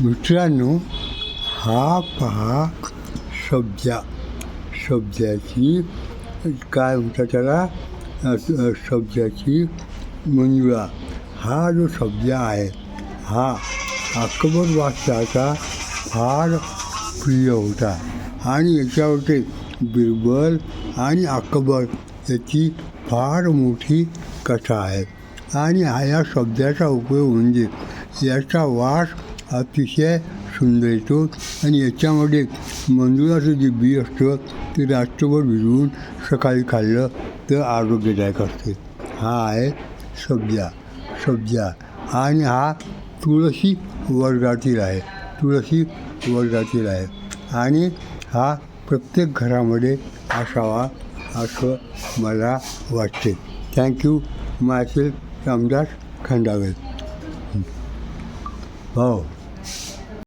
मित्रांनो हा पहा सब्जा सब्जाची काय म्हणतात त्याला? सब्जाची मंजुळा. हा जो सब्जा आहे हा अकबर वाचताचा फार प्रिय होता. आणि याच्यावरती बिरबल आणि अकबर याची फार मोठी कथा आहे. आणि हा या शब्दाचा उपयोग म्हणजे याचा वास अतिशय सुंदर येतो आणि याच्यामध्ये मंजुळाचं जे बी असतं ते रात्रभर भिजवून सकाळी खाल्लं तर आरोग्यदायक असते. हा आहे सब्जा सब्जा. आणि हा तुळशी वर्गातील आहे तुळशी वर्गातील आहे. आणि हा प्रत्येक घरामध्ये असावा असं मला वाटते. थँक्यू मायसेल रामदास खंडावे हो.